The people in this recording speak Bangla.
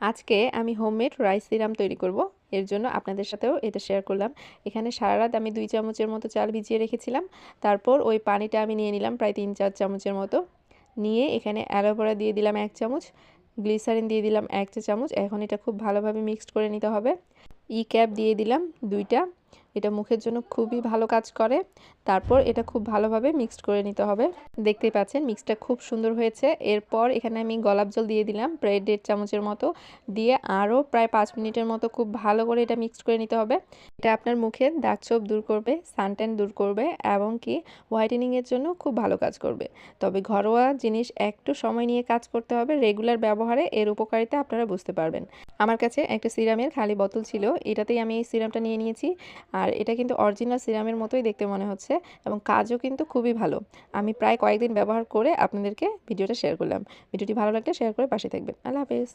আজকে আমি হোমমেড রাইস সিরাম তৈরি করব। এর জন্য আপনাদের সাথেও এটা শেয়ার করলাম। এখানে সারা রাত আমি দুই চামচের মতো চাল ভিজিয়ে রেখেছিলাম। তারপর ওই পানিটা আমি নিয়ে নিলাম প্রায় তিন চার চামচের মতো। নিয়ে এখানে অ্যালোভেরা দিয়ে দিলাম এক চামচ গ্লিসারিন দিয়ে দিলাম এক চা চামচ। এখন এটা খুব ভালোভাবে মিক্সড করে নিতে হবে। ই ক্যাপ দিয়ে দিলাম দুইটা। এটা মুখের জন্য খুবই ভালো কাজ করে। তারপর এটা খুব ভালোভাবে মিক্সড করে নিতে হবে। দেখতেই পাচ্ছেন মিক্সটা খুব সুন্দর হয়েছে। এরপর এখানে আমি গোলাপ জল দিয়ে দিলাম, প্রায় দেড় চামচের মতো। দিয়ে আরও প্রায় পাঁচ মিনিটের মতো খুব ভালো করে এটা মিক্সড করে নিতে হবে। এটা আপনার মুখের দাগ ছোপ দূর করবে সানট্যান দূর করবে এবং কি হোয়াইটেনিংয়ের জন্য খুব ভালো কাজ করবে। তবে ঘরোয়া জিনিস একটু সময় নিয়ে কাজ করতে হবে। রেগুলার ব্যবহারে এর উপকারিতা আপনারা বুঝতে পারবেন। আমার কাছে একটা সিরামের খালি বোতল ছিল। এটাতেই আমি এই সিরামটা নিয়ে নিয়েছি। আর এটা কিন্তু অরিজিনাল সিরামের মতোই দেখতে মনে হচ্ছে এবং কাজও কিন্তু খুবই ভালো। আমি প্রায় কয়েকদিন ব্যবহার করে আপনাদেরকে ভিডিওটা শেয়ার করলাম। ভিডিওটি ভালো লাগলে শেয়ার করে পাশে থাকবেন। আল্লাহ হাফেজ।